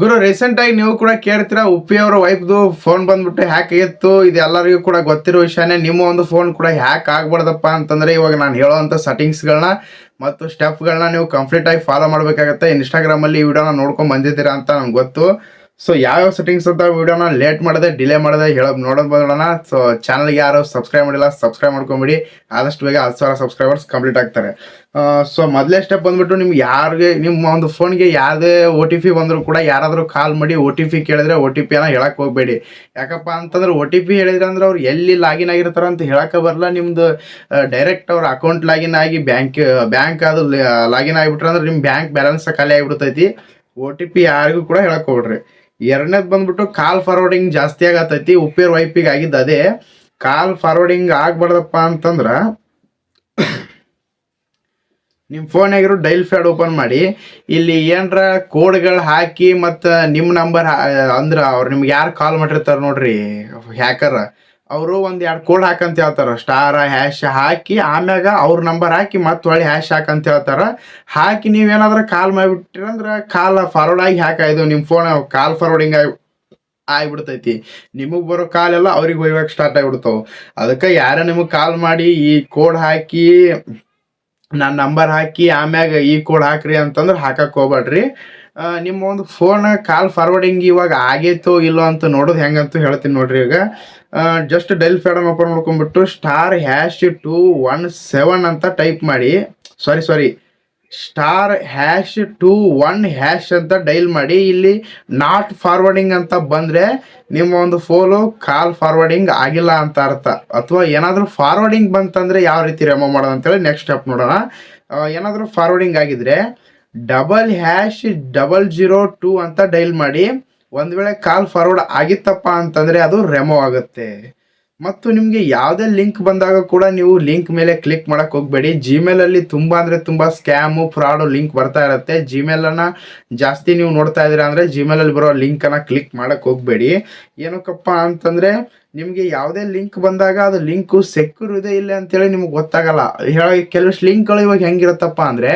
ಗುರು recent ಆಗಿ ನೀವು ಕೂಡ ಕೇಳ್ತೀರಾ, ಉಪ್ಪಿ ಅವರ ವೈಫ್ದು ಫೋನ್ ಬಂದ್ಬಿಟ್ಟು ಹ್ಯಾಕ್ ಆಗಿತ್ತು. ಇದು ಎಲ್ಲರಿಗೂ ಕೂಡ ಗೊತ್ತಿರೋ ವಿಷಯನೇ, ನಿಮ್ಮ ಒಂದು ಫೋನ್ ಕೂಡ ಹ್ಯಾಕ್ ಆಗ್ಬಾರ್ದಪ್ಪ ಅಂತಂದ್ರೆ ಇವಾಗ ನಾನು ಹೇಳೋವಂಥ ಸೆಟ್ಟಿಂಗ್ಸ್ಗಳನ್ನ ಮತ್ತು ಸ್ಟೆಪ್ಗಳನ್ನ ನೀವು ಕಂಪ್ಲೀಟ್ ಆಗಿ ಫಾಲೋ ಮಾಡಬೇಕಾಗತ್ತೆ. ಇನ್ಸ್ಟಾಗ್ರಾಮಲ್ಲಿ ಈ ವಿಡಿಯೋನ ನೋಡ್ಕೊಂಡು ಬಂದಿದ್ದೀರಾ ಅಂತ ನಂಗೆ ಗೊತ್ತು. ಸೊ ಯಾವ್ಯಾವ ಸೆಟ್ಟಿಂಗ್ಸ್ ಅಂತ ವಿಡಿಯೋನ ಲೇಟ್ ಮಾಡದೆ ಡಿಲೇ ಮಾಡದೆ ಹೇಳೋ ನೋಡೋದು ಬರೋಣ ಸೊ ಚಾನಲ್ಗೆ ಯಾರು ಸಬ್ಸ್ಕ್ರೈಬ್ ಮಾಡಿಲ್ಲ ಸಬ್ಸ್ಕ್ರೈಬ್ ಮಾಡ್ಕೊಂಬಿಡಿ. ಆದಷ್ಟು ಬೇಗ ಹತ್ತು ಸಾವಿರ ಸಬ್ಸ್ಕ್ರೈಬರ್ಸ್ ಕಂಪ್ಲೀಟ್ ಆಗ್ತಾರೆ. ಸೊ ಮೊದಲೇ ಸ್ಟೆಪ್ ಬಂದ್ಬಿಟ್ಟು ನಿಮ್ಗೆ ಯಾರಿಗೆ ನಿಮ್ಮ ಒಂದು ಫೋನ್ಗೆ ಯಾವುದೇ ಒ ಟಿ ಪಿ ಬಂದರೂ ಕೂಡ ಯಾರಾದರೂ ಕಾಲ್ ಮಾಡಿ ಒ ಟಿ ಪಿ ಕೇಳಿದ್ರೆ ಒ ಟಿ ಪಿನ ಹೇಳಕ್ಕೆ ಹೋಗಬೇಡಿ. ಯಾಕಪ್ಪ ಅಂತಂದ್ರೆ ಒ ಟಿ ಪಿ ಹೇಳಿದ್ರೆ ಅಂದ್ರೆ ಅವ್ರು ಎಲ್ಲಿ ಲಾಗಿನ್ ಆಗಿರ್ತಾರ ಅಂತ ಹೇಳಕ್ಕೆ ಬರಲ್ಲ. ನಿಮ್ಮದು ಡೈರೆಕ್ಟ್ ಅವ್ರ ಅಕೌಂಟ್ ಲಾಗಿನ್ ಆಗಿ ಬ್ಯಾಂಕ್ ಬ್ಯಾಂಕ್ ಅದು ಲಾಗಿನ್ ಆಗಿಬಿಟ್ರೆ ಅಂದ್ರೆ ನಿಮ್ಮ ಬ್ಯಾಂಕ್ ಬ್ಯಾಲೆನ್ಸ್ ಖಾಲಿ ಆಗಿಬಿಡ್ತೈತಿ. ಒ ಟಿ ಪಿ ಯಾರಿಗೂ ಕೂಡ ಹೇಳಕ್ ಹೋಗ್ರಿ ಎರಡನೇದು ಬಂದ್ಬಿಟ್ಟು ಕಾಲ್ ಫಾರ್ವರ್ಡಿಂಗ್ ಜಾಸ್ತಿ ಆಗತೈತಿ. ಉಪ್ಪೇರ್ ವೈಪಿಗೆ ಆಗಿದ್ದು ಅದೇ. ಕಾಲ್ ಫಾರ್ವರ್ಡಿಂಗ್ ಆಗ್ಬಾರ್ದಪ್ಪ ಅಂತಂದ್ರ ನಿಮ್ಮ ಫೋನಾಗಿರೋ ಡೈಲ್ ಫ್ಯಾಡ್ ಓಪನ್ ಮಾಡಿ. ಇಲ್ಲಿ ಏನರ ಕೋಡ್ಗಳು ಹಾಕಿ ಮತ್ತು ನಿಮ್ಮ ನಂಬರ್ ಅಂದ್ರೆ ಅವ್ರು ನಿಮ್ಗೆ ಯಾರು ಕಾಲ್ ಮಾಡಿರ್ತಾರೆ ನೋಡ್ರಿ ಹ್ಯಾಕರ್ ಅವರು ಒಂದು ಎರಡು ಕೋಡ್ ಹಾಕಂತ ಹೇಳ್ತಾರ. ಸ್ಟಾರ ಹ್ಯಾಶ್ ಹಾಕಿ ಆಮ್ಯಾಗ ಅವ್ರ ನಂಬರ್ ಹಾಕಿ ಮತ್ತೆ ಒಳ್ಳೆ ಹ್ಯಾಶ್ ಹಾಕಂತ ಹೇಳ್ತಾರ. ಹಾಕಿ ನೀವೇನಾದ್ರೂ ಕಾಲ್ ಮಾಡಿಬಿಟ್ಟಿರಂದ್ರೆ ಕಾಲ್ ಫಾರ್ವರ್ಡ್ ಆಗಿ ಹಾಕಾಯ್ದು ನಿಮ್ಮ ಫೋನ್ ಕಾಲ್ ಫಾರ್ವರ್ಡಿಂಗ್ ಆಗಿ ಆಗ್ಬಿಡ್ತೈತಿ. ನಿಮಗೆ ಬರೋ ಕಾಲ್ ಎಲ್ಲ ಅವ್ರಿಗೆ ಹೋಗ್ಬೇಕು ಸ್ಟಾರ್ಟ್ ಆಗಿಬಿಡ್ತಾವೆ. ಅದಕ್ಕೆ ಯಾರೇ ನಿಮಗೆ ಕಾಲ್ ಮಾಡಿ ಈ ಕೋಡ್ ಹಾಕಿ ನನ್ನ ನಂಬರ್ ಹಾಕಿ ಆಮ್ಯಾಗ ಈ ಕೋಡ್ ಹಾಕ್ರಿ ಅಂತಂದ್ರೆ ಹಾಕಕ್ಕೆ ಹೋಗ್ಬೇಡ್ರಿ ನಿಮ್ಮ ಒಂದು ಫೋನ್ ಕಾಲ್ ಫಾರ್ವರ್ಡಿಂಗ್ ಇವಾಗ ಆಗೈತೋ ಇಲ್ಲೋ ಅಂತ ನೋಡೋದು ಹೆಂಗಂತ ಹೇಳ್ತೀನಿ ನೋಡ್ರಿ ಈಗ. ಜಸ್ಟ್ ಡೈಲ್ ಫ್ಯಾಡಮ್ ಓಪನ್ ಮಾಡ್ಕೊಂಡ್ಬಿಟ್ಟು star hash two one seven ಅಂತ ಟೈಪ್ ಮಾಡಿ. Sorry sorry star hash two one hash ಅಂತ ಡೈಲ್ ಮಾಡಿ. ಇಲ್ಲಿ ನಾಟ್ ಫಾರ್ವರ್ಡಿಂಗ್ ಅಂತ ಬಂದರೆ ನಿಮ್ಮ ಒಂದು ಫೋನು ಕಾಲ್ ಫಾರ್ವರ್ಡಿಂಗ್ ಆಗಿಲ್ಲ ಅಂತ ಅರ್ಥ. ಅಥವಾ ಏನಾದರೂ ಫಾರ್ವರ್ಡಿಂಗ್ ಬಂತಂದರೆ ಯಾವ ರೀತಿ ರೆಮೋ ಮಾಡೋದು ಅಂತೇಳಿ ನೆಕ್ಸ್ಟ್ ಸ್ಟೆಪ್ ನೋಡೋಣ ಏನಾದರೂ ಫಾರ್ವರ್ಡಿಂಗ್ ಆಗಿದ್ರೆ double hash double zero two ಅಂತ ಡೈಲ್ ಮಾಡಿ ಒಂದು ವೇಳೆ ಕಾಲ್ ಫಾರ್ವರ್ಡ್ ಆಗಿತ್ತಪ್ಪ ಅಂತಂದರೆ ಅದು ರೆಮೋ ಆಗುತ್ತೆ. ಮತ್ತು ನಿಮಗೆ ಯಾವುದೇ ಲಿಂಕ್ ಬಂದಾಗ ಕೂಡ ನೀವು ಲಿಂಕ್ ಮೇಲೆ ಕ್ಲಿಕ್ ಮಾಡೋಕ್ಕೆ ಹೋಗಬೇಡಿ. ಜಿಮೇಲಲ್ಲಿ ತುಂಬ ಅಂದರೆ ತುಂಬ ಸ್ಕ್ಯಾಮು ಫ್ರಾಡು ಲಿಂಕ್ ಬರ್ತಾ ಇರುತ್ತೆ. ಜಿಮೇಲನ್ನು ಜಾಸ್ತಿ ನೀವು ನೋಡ್ತಾ ಇದ್ದೀರಾ ಅಂದರೆ ಜಿಮೇಲಲ್ಲಿ ಬರೋ ಲಿಂಕನ್ನು ಕ್ಲಿಕ್ ಮಾಡೋಕ್ಕೆ ಹೋಗಬೇಡಿ. ಏನಕ್ಕಪ್ಪ ಅಂತಂದರೆ ನಿಮಗೆ ಯಾವುದೇ ಲಿಂಕ್ ಬಂದಾಗ ಅದು ಲಿಂಕು ಸೆಕ್ಯೂರ್ ಇದೆ ಇಲ್ಲ ಅಂತೇಳಿ ನಿಮ್ಗೆ ಗೊತ್ತಾಗಲ್ಲ. ಹೇಳ ಕೆಲವಷ್ಟು ಲಿಂಕ್ಗಳು ಇವಾಗ ಹೆಂಗಿರುತ್ತಪ್ಪ ಅಂದರೆ,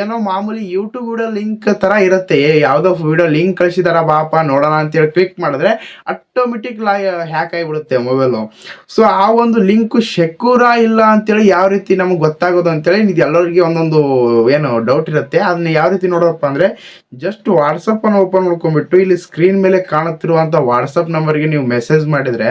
ಏನೋ ಮಾಮೂಲಿ ಯೂಟ್ಯೂಬ್ ವಿಡಿಯೋ ಲಿಂಕ್ ಥರ ಇರುತ್ತೆ. ಯಾವುದೋ ವಿಡಿಯೋ ಲಿಂಕ್ ಕಳಿಸಿದಾರ ಬಾಪ, ನೋಡೋಣ ಅಂತೇಳಿ ಕ್ಲಿಕ್ ಮಾಡಿದ್ರೆ ಆಟೋಮೆಟಿಕ್ ಲಾ ಹ್ಯಾಕ್ ಆಗಿಬಿಡುತ್ತೆ ಮೊಬೈಲು ಸೊ ಆ ಒಂದು ಲಿಂಕು ಸೆಕ್ಯೂರಾ ಇಲ್ಲ ಅಂತೇಳಿ ಯಾವ ರೀತಿ ನಮಗೆ ಗೊತ್ತಾಗೋದು ಅಂತೇಳಿ ಇದು ಎಲ್ಲರಿಗೆ ಒಂದೊಂದು, ಏನು ಡೌಟ್ ಇರುತ್ತೆ. ಅದನ್ನ ಯಾವ ರೀತಿ ನೋಡೋದಪ್ಪ ಅಂದರೆ ಜಸ್ಟ್ ವಾಟ್ಸಪ್ಪನ್ನು ಓಪನ್ ಮಾಡ್ಕೊಂಡ್ಬಿಟ್ಟು ಇಲ್ಲಿ ಸ್ಕ್ರೀನ್ ಮೇಲೆ ಕಾಣುತ್ತಿರುವಂಥ ವಾಟ್ಸಪ್ ನಂಬರ್ಗೆ ನೀವು ಮೆಸೇಜ್ ಮಾಡಿದರೆ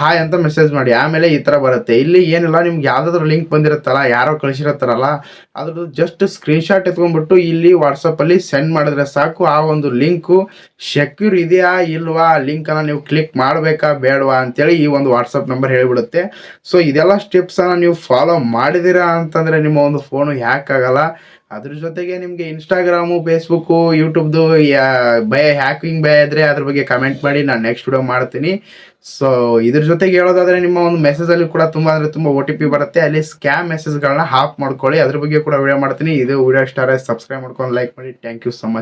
ಹಾಯ್ ಅಂತ ಮೆಸೇಜ್ ಮಾಡಿ, ಆಮೇಲೆ ಈ ಥರ ಬರುತ್ತೆ. ಇಲ್ಲಿ ಏನಿಲ್ಲ, ನಿಮ್ಗೆ ಯಾವುದಾದ್ರೂ ಲಿಂಕ್ ಬಂದಿರುತ್ತಲ್ಲ, ಯಾರೋ ಕಳಿಸಿರತ್ತಾರಲ್ಲ, ಅದ್ರದ್ದು ಜಸ್ಟ್ ಸ್ಕ್ರೀನ್ಶಾಟ್ ಎತ್ಕೊಂಡ್ಬಿಟ್ಟು ಇಲ್ಲಿ ವಾಟ್ಸಪ್ಪಲ್ಲಿ ಸೆಂಡ್ ಮಾಡಿದ್ರೆ ಸಾಕು. ಆ ಒಂದು ಲಿಂಕು ಸೆಕ್ಯೂರ್ ಇದೆಯಾ, ಇಲ್ವಾ ಲಿಂಕನ್ನು ನೀವು ಕ್ಲಿಕ್ ಮಾಡಬೇಕಾ, ಬೇಡವಾ ಅಂತೇಳಿ ಈ ಒಂದು ವಾಟ್ಸಪ್ ನಂಬರ್ ಹೇಳಿಬಿಡುತ್ತೆ. ಸೊ ಇದೆಲ್ಲ ಸ್ಟೆಪ್ಸನ್ನು ನೀವು ಫಾಲೋ ಮಾಡಿದ್ದೀರಾ ಅಂತಂದರೆ ನಿಮ್ಮ ಒಂದು ಫೋನು ಹ್ಯಾಕ್ ಆಗಲ್ಲ. ಅದ್ರ ಜೊತೆಗೆ ನಿಮಗೆ ಇನ್ಸ್ಟಾಗ್ರಾಮು ಫೇಸ್ಬುಕ್ಕು ಯೂಟ್ಯೂಬ್ದು ಭಯ ಹ್ಯಾಕಿಂಗ್ ಭಯ ಇದ್ದರೆ ಅದ್ರ ಬಗ್ಗೆ ಕಮೆಂಟ್ ಮಾಡಿ, ನಾನು ನೆಕ್ಸ್ಟ್ ವಿಡಿಯೋ ಮಾಡ್ತೀನಿ. ಸೊ ಇದ್ರ ಜೊತೆಗೆ ಹೇಳೋದಾದ್ರೆ ನಿಮ್ಮ ಒಂದು ಮೆಸೇಜ್ ಅಲ್ಲಿ ಕೂಡ ತುಂಬಾ ಅಂದ್ರೆ ತುಂಬಾ ಒ ಟಿ ಪಿ ಬರುತ್ತೆ. ಅಲ್ಲಿ ಸ್ಕ್ಯಾಮ್ ಮೆಸೇಜ್ಗಳನ್ನ ಹಾಫ್ ಮಾಡ್ಕೊಳ್ಳಿ. ಅದ್ರ ಬಗ್ಗೆ ಕೂಡ ವಿಡಿಯೋ ಮಾಡ್ತೀನಿ. ಇದು ವಿಡಿಯೋ ಇಷ್ಟ ಸಬ್ಸ್ಕ್ರೈಬ್ ಮಾಡ್ಕೊಂಡು ಲೈಕ್ ಮಾಡಿ. Thank you so much